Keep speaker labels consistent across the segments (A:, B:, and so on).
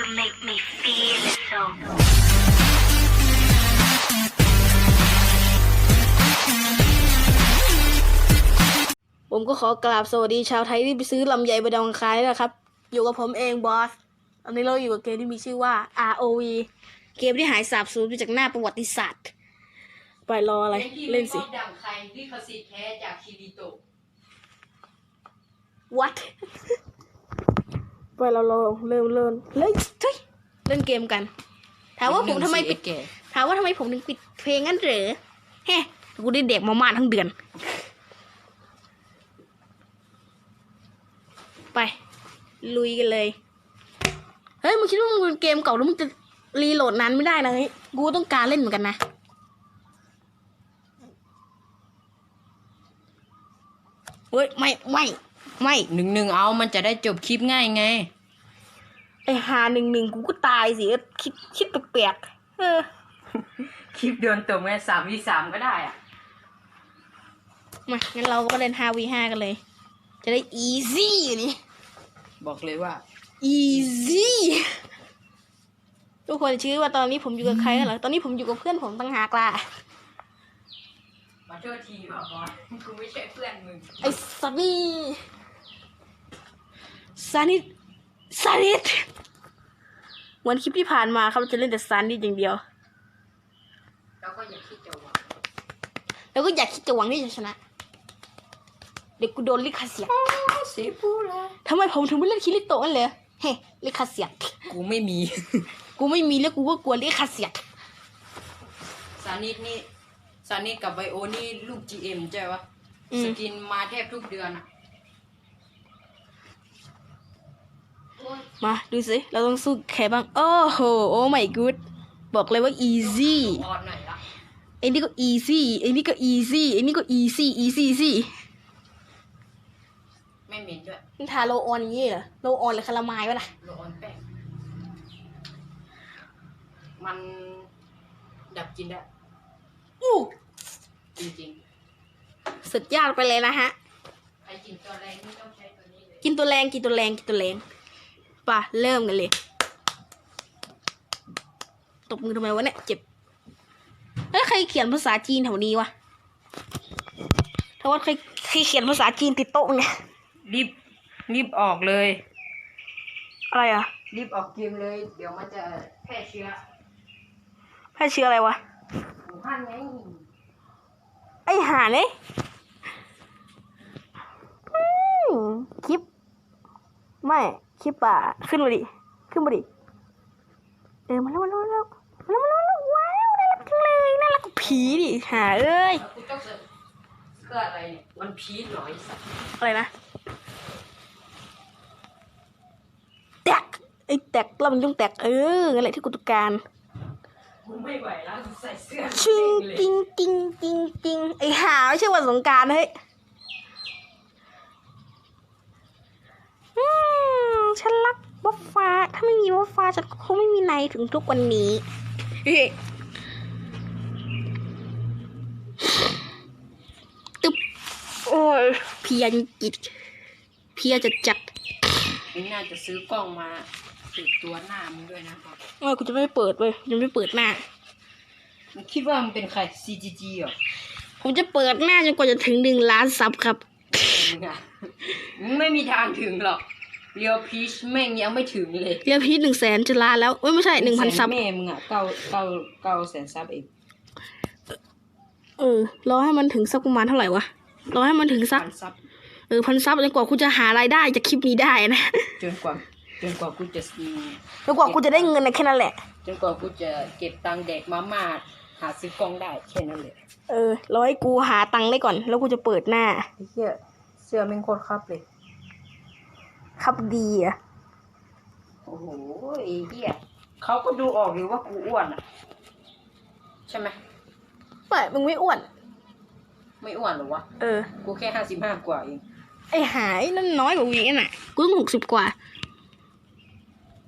A: You make me feel so.
B: ผมก็ขอกราบสวัสดีชาวไทยที่ไปซื้อลำไยไปดองคายนะครับ อยู่กับผมเองบอสตอนนี้เราอยู่กับเกมที่มีชื่อว่า ROV เกมที่หายสาบสูญไปจากหน้าประวัติศาสตร์ ไปรออะไร เล่นสิ
C: พราะดังใครลิขสิทธิ์แท้จากคิริโตะ
B: what ไปเราเราเริ่มเริ่มเล่นเฮ้ยเล่นเกมกัน ถามว่าผมทำไมปิด
C: แก่
B: ถามว่าทำไมผมถึงปิดเพลงงั้นเหรอเฮ้กูได้เด็กมาม่าทั้งเดือน ไป ลุยกันเลย เฮ้ยมึงคิดว่ามึงเป็นเกมเก่าแล้วมึงจะรีโหลดนานไม่ได้นะเฮ้ยกูต้องการเล่นเหมือนกันนะเฮ้ย ไม่ ไม่ ไม่
C: หนึ่งหนึ่งเอามันจะได้จบคลิปง่ายไง
B: ไอหาหนึ่งหนึ่งกูก็ตายสิคิดคิดแปลกๆเออ
C: คลิปเดินตรงไงสามวีสามก็ได้อะ
B: มางั้นเราก็เล่น 5v5 กันเลย จะได้ easy อยู่นี่
C: บอกเลยว่า
B: easy ทุกคนชื่อว่าตอนนี้ผมอยู่กับใครกันเหรอ ตอนนี้ผมอยู่กับเพื่อนผมตั้งหากล่ะ
C: มาโทษทีบอกว่ากูไม่ใช่เพื่อนมึง
B: ไอ้ซันนี่ ซันนี่ซันนี่เหมือนคลิปที่ผ่านมาครับเราจะเล่นแต่ซันนี่อย่างเดียว
C: แล้วก็อย่าคิดจะหวัง
B: แล้วก็อยากคิดจะหวังที่จะชนะ เดี๋ยวกูโดนลิขสิทธิ์
C: เสียพูดเลย
B: ทำไมผมถึงไม่เล่นคิริโตะกันเลยเฮ้ลิขสิทธิ์
C: กูไม่มี
B: กูไม่มีแล้วกูก็กลัวลิขสิทธิ์
C: ซานิดนี่ซานิดกับไบโอนี่ลูก GM ใช่ปะ
B: อืม
C: สกินมาแทบทุกเดือนอะโอ้ย
B: มาดูสิ เราต้องสู้ใครบ้าง โอ้โห โอ้ my good บอกเลยว่า easy
C: ออดหน่อยละ
B: ไอ้นี่ก็ easy ไอ้นี่ก็ easy ไอ้นี่ก็ easy easy easy
C: ไม่เหม็นด้วย
B: นี่ทาโลออนอย่างนี้เหรอ โลออนหรือคาราไมล์วะล่ะ
C: โรออนแป้ง มันดับกินได้
B: อู้
C: จริง
B: สุดยอดไปเลยนะฮะ
C: ๆใครกินตัวแรงนี่ต้องใช้ตัวนี้เลย
B: กินตัวแรง กินตัวแรง กินตัวแรง ป่ะเริ่มกันเลย ตบมือทำไมวะเนี่ย เจ็บเฮ้ยใครเขียนภาษาจีนแถวนี้วะถ้าว่าใครใครเขียนภาษาจีนติดโต๊ะเนี่ย
C: รีบ รีบออกเลย
B: อะไรอะ
C: รีบออกเกมเลย เดี๋ยวมันจะแพร่เชื้อ
B: แพร่เชื้ออะไรวะ
C: หูพันไง
B: ไอหาเนี่ยอืมคลิปไม่ คลิปอะขึ้นมาดิ ขึ้นมาดิ เออมาแล้วมาแล้วมาแล้วมาแล้วมาแล้วมาแล้วว้าวน่ารักจังเลยน่ารักกว่าผีดิหาเอ้ย
C: แล้วกูต้องเสิร์ฟเพื่ออะไรเนี่ยมันพีชเหรอไอ้สัส
B: อะไรนะแตกไอ้แตกแล้วมันต้องแตกเอออะไรที่กูต้องการ
C: กูไม่ไหวแล้วกูใส่เสื้อ
B: ชิง
C: เลย
B: จิงจิงจิงจิงไอ้หาไม่ใช่วันสงกรารเฮ้ยอืม ฉันรักบัฟฟ้า ถ้าไม่มีบัฟฟ้าฉันก็คงไม่มีในถึงทุกวันนี้เฮ้ยตึ๊บโอ้ยเพลียจจิต เพลียจะจัด
C: มึงน่าจะซื้อกล้องมาติดตัวหน้ามึงด้วยนะครับ
B: เออกูจะไม่เปิดเว้ยจะไม่เปิดหน้า
C: มึงคิดว่ามึงเป็นใคร CGG เหรอ
B: ผมจะเปิดหน้าจนกว่าจะถึงหนึ่งล้านซับครับ
C: มึงอะมึงไม่มีทางถึงหรอก เรียวพีชแม่งยังไม่ถึงเลย
B: เรียกพีทหนึ่งแสนจะล้านแล้วเอ้ยไม่ใช่หนึ่งพันซับ
C: แม่มึงอะเก้าเก้าเก้าแสนซับเอง
B: เออ รอให้มันถึงสักประมาณเท่าไหร่วะ รอให้มันถึงสัก
C: พันซับ
B: เออพันซับจนกว่ากูจะหารายได้จากคลิปนี้ได้นะ
C: จนกว่าจนกว่ากูจะ
B: จนกว่ากูจะได้เงินนะแค่นั้นแหละ
C: จนกว่ากูจะเก็บตังค์แดกมาม่าหาซื้อกล้องได้แค่นั้นเลย
B: เออรอให้กูหาตังค์ได้ก่อน แล้วกูจะเปิดหน้า
C: ไอ้เหี้ยเสื้อแม่งโคตรครับเลย
B: ครับดีอะ
C: โอ้โหไอ้เหี้ยเขาก็ดูออกอยู่ว่ากูอ้วนอะใช่ไหม
B: ไม่มึงไม่อ้วน
C: ไม่อ้วนหรอวะ
B: เออ
C: กูแค่ห้าสิบห้ากว่าเอง
B: ไอหายนั่นน้อยกว่ากูอีกน่ะ กูต้องหกสิบกว่า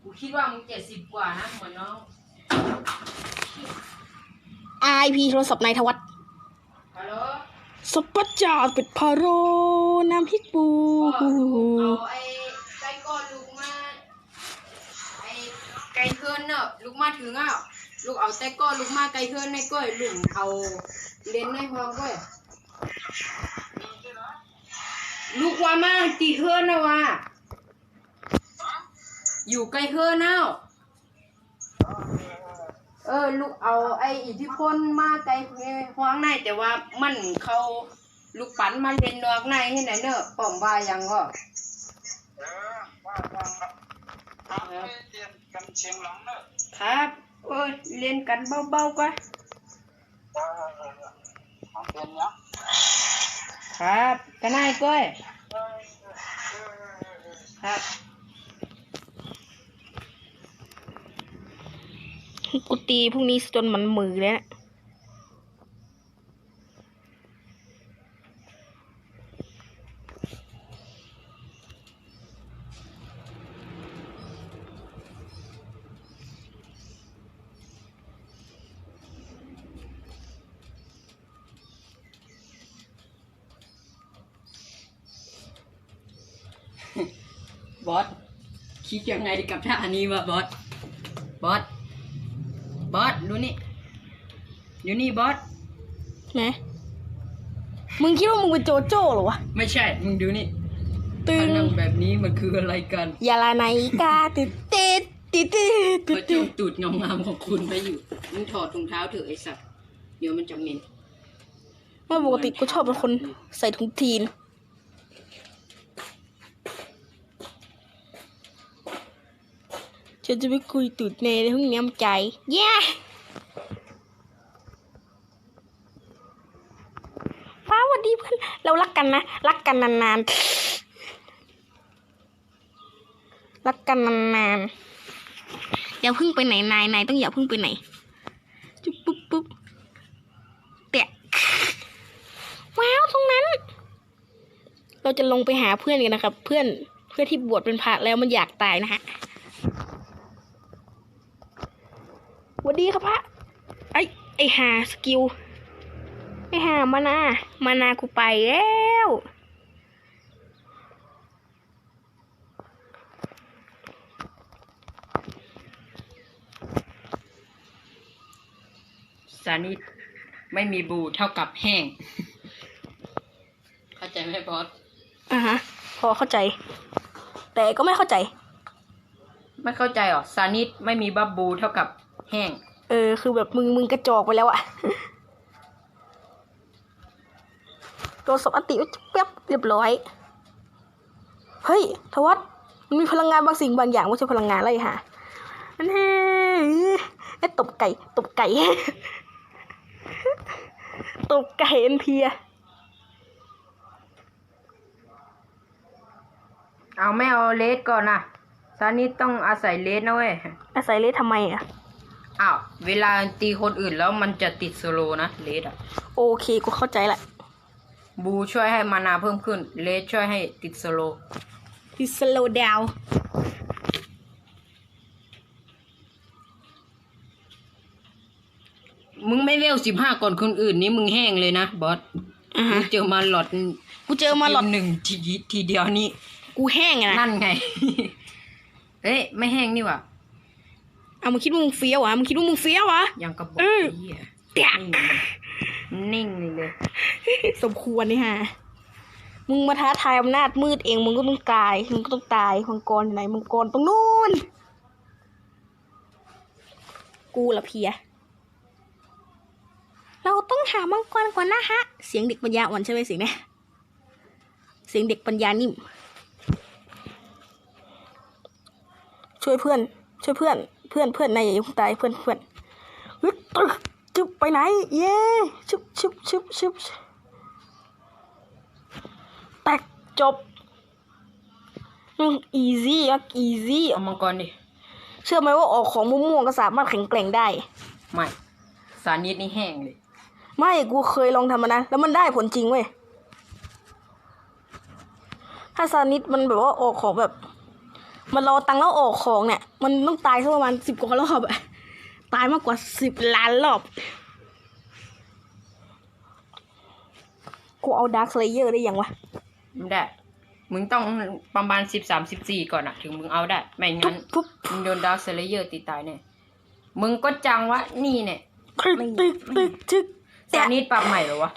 C: กูคิดว่ามึงเจ็ดสิบกว่านะเหมือนน้อง
B: IP โทรศัพท์นายทวัฒน์
C: ฮัลโหล
B: สปัจจาเป็ดพาโรน้ำพริกปู
C: พ่อเอาไอ้ ไกลเทินเนอะลูกมาถึงอะลูกเอาแต่ก็ลูกมาไก่เทินในก้อยลุงเอาเลนในห้องก้อยลูกว่ามาตีเทินนะว่าอยู่ไกลเทินเนาะเออลูกเอาไออิทธิพลมาไกลห้องในแต่ว่ามันเขาลูกปันมาเล่นนอกในให้ไหนเนอะป้อมว่ายังก็
D: เออว่าว่าครับเรียน กันเชียงหลังเนอะ
C: ครับโอ้ยเล่นกันเบาๆก่อน
D: เออเออเออของเรียนเนาะ
C: ครับกันนายก้อย
D: เออเออเออเออ
C: ครับ
B: กูตีพรุ่งนี้จนมันมือแล้ว
C: บอสคิดยังไงกับท่าอันนี้วะบอสบอสบอสดูนี่อยู่นี่บอส
B: นะมึงคิดว่ามึงเป็นโจโจ้เหรอวะ
C: ไม่ใช่ มึงดูนี่
B: ตึง
C: ถ้านั่งแบบนี้มันคืออะไรกัน
B: ยาลาไนกาติดติดติดติดติ
C: เขา
B: ด
C: จ้องตูดงามๆของคุณไปอยู่ มึงถอดถุงเท้าเถอะไอ้สัตว์เดี๋ยวมันจะเหม็น
B: ว่าปกติกูชอบเป็นคนใส่ถุงทีน ฉันจะไปคุยตูดเนในห้องน้ำใจเย้ฟ้าวัสดีเพื่อน เรารักกันนะ รักกันนานๆ รักกันนานๆ อย่าพึ่งไปไหนนายนายต้องอย่าพึ่งไปไหน จุ๊บปุ๊บปุ๊บเตะว้าวตรงนั้น เราจะลงไปหาเพื่อนกันนะครับ เพื่อนเพื่อนที่บวชเป็นพระแล้วมันอยากตายนะฮะส วัสดีครับพระไอไอหาสกิลไอหามานามานากูไปแล้ว
C: สานิทไม่มีบูเท่ากับแห้ง เข้าใจไหมบอส
B: อะฮะ พอเข้าใจ แต่ก็ไม่เข้าใจ
C: ไม่เข้าใจหรอซานิดไม่มีบับบูเท่ากับ แห้ง
B: เออ คือแบบมึงมึงกระจอกไปแล้วอะโดนสบอันติไว้เปียบเรียบร้อย เฮ้ย ทวัตมันมีพลังงานบางสิ่งบางอย่างไม่ใช่พลังงานอะไรฮะนั่นแหละไอ้ตบไก่ ตบไก่ ตบไก่เอ็นเพีย
C: เอาไม่เอาเลสก่อนนะซานิดต้องอาศัยเลสนะเว้ย
B: อาศัยเลสทำไมอะ
C: อ้าวเวลาตีคนอื่นแล้วมันจะติดสโลว์นะเลสอะ
B: โอเคกูเข้าใจละ
C: บูช่วยให้มานาเพิ่มขึ้น เลสช่วยให้ติดสโลว์
B: ที่สโลว์ดาว
C: มึงไม่เวลสิบห้าก่อนคนอื่นนี่มึงแห้งเลยนะบอส
B: อะ
C: มึ
B: ฮะ
C: งเจอมาหลอด
B: กูเจอมาหลอด
C: หนึ่งทีทีเดียวนี่
B: กูแห้งอะนะ
C: นั่นไง เอ้ยไม่แห้งนี่หว่ะ
B: เอามึงคิดว่ามึงเฟี้ยวอะมึงคิดว่ามึงเฟี้ยวอะ
C: ยังกระบอก
B: เออ
C: เหี้ย
B: เปียก
C: นิ่งเลย
B: สมควรนี่ฮะ มึงมาท้าทายอำนาจมืดเอง มึงก็ต้องตาย มึงก็ต้องตายมังกรอยู่ไหนมังกรตรงนู้น กูละเพีย เราต้องหามังกรก่อนนะฮะ เสียงเด็กปัญญาอ่อนใช่ไหมเสียงเนี่ยเสียงเด็กปัญญานิ่ม ช่วยเพื่อน ช่วยเพื่อน เพื่อนเพื่อนนายอย่าเพิ่งตายเพื่อนเพื่อนฮึดตึกจุบไปไหน เย้ชุบชุบชุบชุบแตกจบอีซี่อะอีซี่
C: เอามังกรดิ
B: เชื่อไหมว่าออกของม่วงๆก็สามารถแข็งแกร่งได้
C: ไม่ สานิดนี่แห้งเลย
B: ไม่กูเคยลองทำมานะ แล้วมันได้ผลจริงเว้ยถ้าซานิดมันแบบว่าออกของแบบ มันรอตังค์แล้วออกของเนี่ย มันต้องตายสักประมาณสิบกว่ารอบอะตายมากกว่าสิบล้านรอบ กูเอาดาร์คเลเยอร์ได้ยังวะ
C: ไม่ได้ มึงต้องประมาณสิบสามสิบสี่ก่อนอะถึงมึงเอาได้ ไม่งั้น
B: ปุ๊บ
C: มึงโดนดาวเซเลเยอร์ตีตายแน่มึงก็จังวะ นี่เนี่ย
B: ตึกตึกตึกตึก
C: ซานิดปรับใหม่เหรอวะ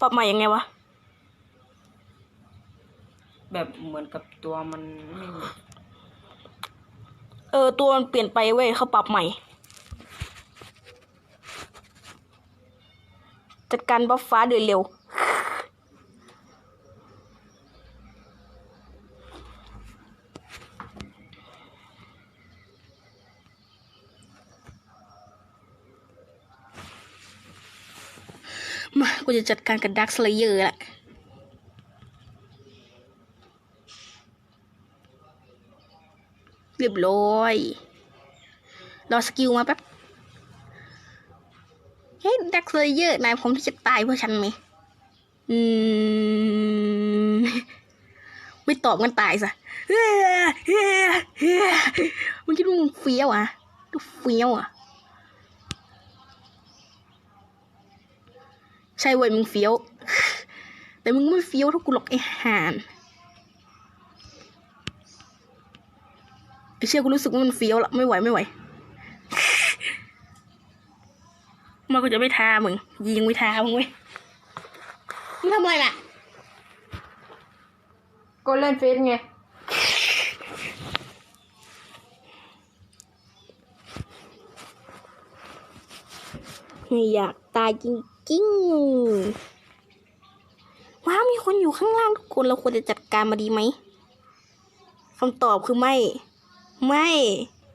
B: ปรับใหม่ยังไงวะ
C: แบบเหมือนกับตัวมันไม่มี
B: เออ ตัวมันเปลี่ยนไปเว้ยเขาปรับใหม่ จัดการบัฟฟ้าโดยเร็ว มา กูจะจัดการกับดักสเลเยอร์ละ เรียบร้อย รอสกิลมาแป๊บ เฮ้ยดักเลเยอร์นายพร้อมที่จะตายเพื่อฉันไหม อืม ไม่ตอบกันตายซะเฮ้ยเฮ้ยเฮ้ยมึงคิดว่ามึงเฟี้ยวอะดูเฟี้ยวอะ ใช่เว้ยมึงเฟี้ยว แต่มึงไม่เฟี้ยวเท่ากูหรอกไอ้ห่าน ไอเชื่อกูรู้สึกว่ามันเฟี้ยวละไม่ไหวไม่ไหว มันก็จะไม่ทามึงยิงไม่ทามึงเว้ยมึงทำอะไรน่ะ
C: ก็เล่นเฟซไง
B: ไม่อยากตายจริงๆ ว้าวมีคนอยู่ข้างล่างทุกคนเราควรจะจัดการมาดีไหมคำตอบคือไม่ ไม่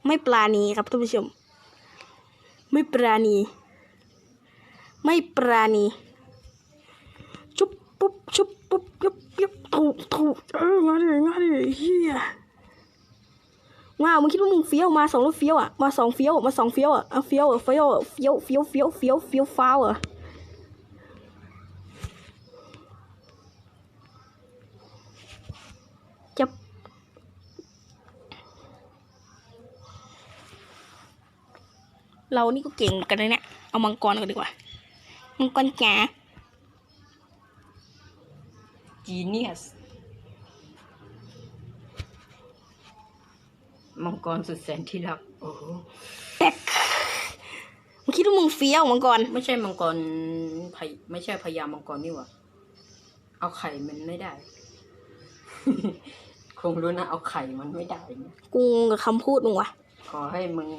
B: ไม่ปราณีครับท่านผู้ชม ไม่ปราณี ไม่ปราณีชุบปุ๊บชุบปุ๊บยุบยุบถูกถูกเออมาดิมาดิเฮียว้าวมึงคิดว่ามึงเฟี้ยวมาสองรถเฟี้ยวอะมาสองเฟี้ยวมาสองเฟี้ยวอะเอาเฟี้ยวเฟี้ยวเฟี้ยวเฟี้ยวเฟี้ยวเฟี้ยวเฟี้ยวฟ้าวอะ เรานี่ก็เก่งเหมือนกันนะเนี่ย เอามังกรก่อนดีกว่า มังกรจ๋า
C: จีเนียสมังกรสุดแสนที่รัก โอ้โห
B: แป๊กมึงคิดว่ามึงเฟี้ยวมังกร
C: ไม่ใช่มังกรพยไม่ใช่พญามังกรนี่หว่า เอาไข่มันไม่ได้ คงรู้นะ เอาไข่มันไม่ได้นะ
B: กูงงกับคำพูดมึงวะ
C: ขอให้มึง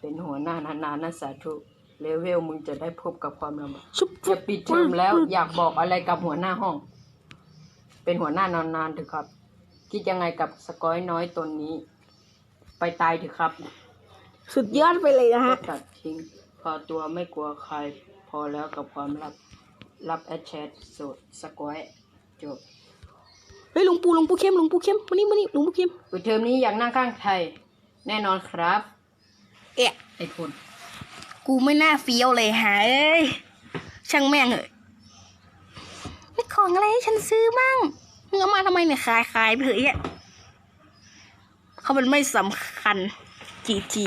C: เป็นหัวหน้านานๆนะสาธุเลเวลมึงจะได้พบกับความลำบาก
B: ชุบ
C: จะปิดเทอมแล้วอยากบอกอะไรกับหัวหน้าห้อง เป็นหัวหน้านานๆเถอะครับ คิดยังไงกับสกอยน้อยตนนี้ ไปตายเถอะครับ
B: สุดยอดไปเลยนะ
C: ก็
B: ฮะ
C: ตัดทิ้งพอตัวไม่กลัวใคร พอแล้วกับความลับรับแอดแชทโสดสกอยจบ
B: เฮ้ยหลวงปู่หลวงปู่เข้มหลวงปู่เข้มมานี่มานี่หลวงปู่เข้ม
C: ปิดเทอมนี้อยากนั่งข้างใครแน่นอนครับ
B: เอะ
C: ไอ้คุณ
B: กูไม่น่าเฟี้ยวเลยฮะเอ้ยช่างแม่งเหอะไม่ของอะไรให้ฉันซื้อมั่งมึงเอามาทำไมเนี่ยขายขายไปเถอะเนี่ยเขามันไม่สำคัญจีจี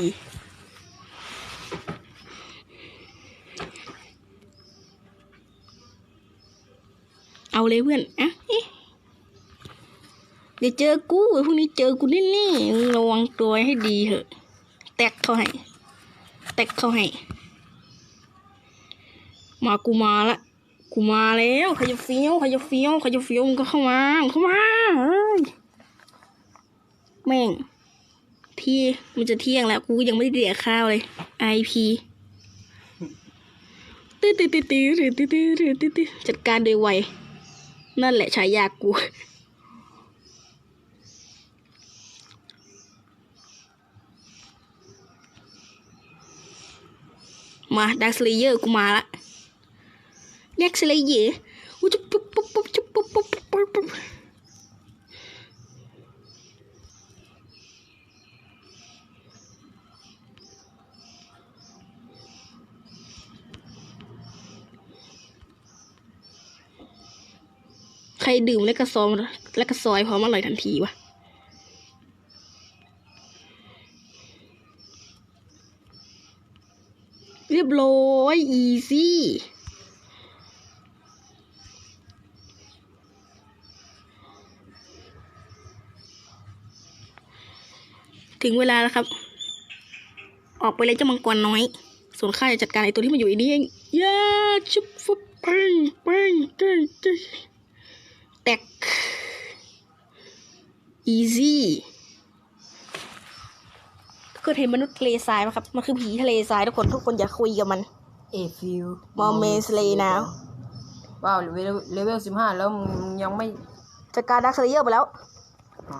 B: เอาเลยเพื่อนอะเอ๊ะเดี๋ยวเจอกูไอ้พวกนี้เจอกูแน่ๆมึงระวังตัวให้ดีเถอะแตกเขาให้ แตกเขาให้ มากูมาละ กูมาแล้วใครจะเฟี้ยวใครจะเฟี้ยวใครจะเฟี้ยวก็เข้ามาเข้ามาเอ้ยแม่งที่มันจะเที่ยงแล้ว กูยังไม่ได้เดียข้าวเลย IP ตื้อตื้อตื้อตื้อตื้อตื้อตื้อตื้อตื้อจัดการโดยไวนั่นแหละฉายากู มาดักสเลเยอร์กูมาละดักสเลเยอร์อู้จะปุ๊บปุ๊บปุ๊บจะปุ๊บปุ๊บปุ๊บปุ๊บปุ๊บใครดื่มแล้วก็ซองแล้วก็ซอยพร้อมอร่อยทันทีวะ ร้อยอีซี่ถึงเวลาแล้วครับ ออกไปเลยเจ้ามังกรน้อย ส่วนข้าจะจัดการไอตัวที่มันอยู่อีนี้เองย่าชุบฟุบปังปังตึ้เตึ้งแตก easy คยเห็นมนุษย์ทะเลทรายไหมครับ มันคือผีทะเลทรายทุกคนทุกคนอย่าคุยกับมัน
C: เอฟิว
B: Mermaid Slay now
C: ว้าวเลเวลเลเวลสิบห้าแล้วมึงยังไม่
B: จัดการดักเซเลเยอร์ไปแล้ว
C: อ๋อ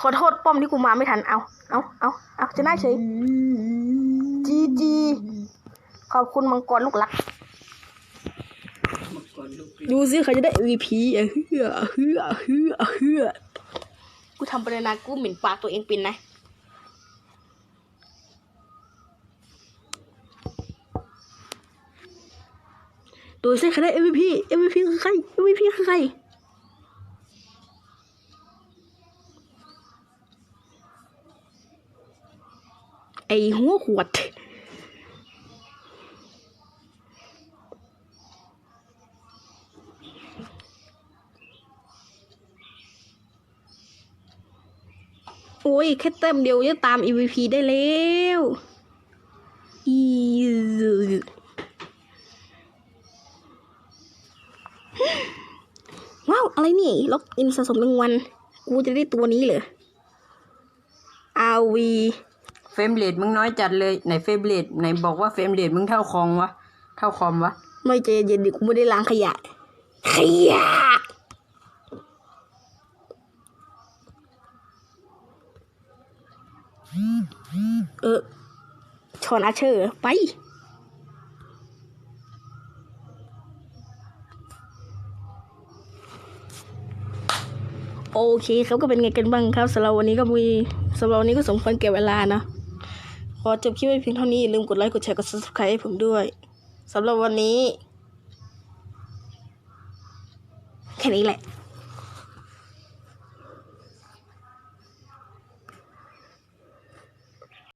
B: ขอโทษป้อมที่กูมาไม่ทัน เอา เอาเอาเอาจะน่าเฉยจีจีขอบคุณมังกรลูกรัก ดูสิเขาจะได้ MVP เฮือเฮือเฮือเฮือกูทำไปเลยนะกูเหม็นปากตัวเองเป็นนะดูสิเขาได้ MVP MVP คือใคร MVP คือใครไอ้หัวขวด โอ้ยแค่เต็มเดียวจะตาม EVP ได้แล้วอีว้าว อะไรนี่ ล็อกอินสะสมรางวัลกูจะได้ตัวนี้เหรอ RV
C: เฟรมเรทมึงน้อยจัดเลย ไหนเฟรมเรทไหนบอกว่าเฟรมเรทมึงเท่าคองวะ เท่าคอมวะ
B: ไม่ใจเย็นดิกูไม่ได้ล้างขยะ ขยะ เออชอนอาเชอร์ ไป โอเคครับก็เป็นไงกันบ้างครับสำหรับวันนี้ก็มีสำหรับวันนี้ก็สมควรแก่เวลานะ ขอจบคลิปไว้เพียงเท่านี้อย่าลืมกดไลค์กดแชร์กด subscribe ให้ผมด้วยสำหรับวันนี้ แค่นี้แหละ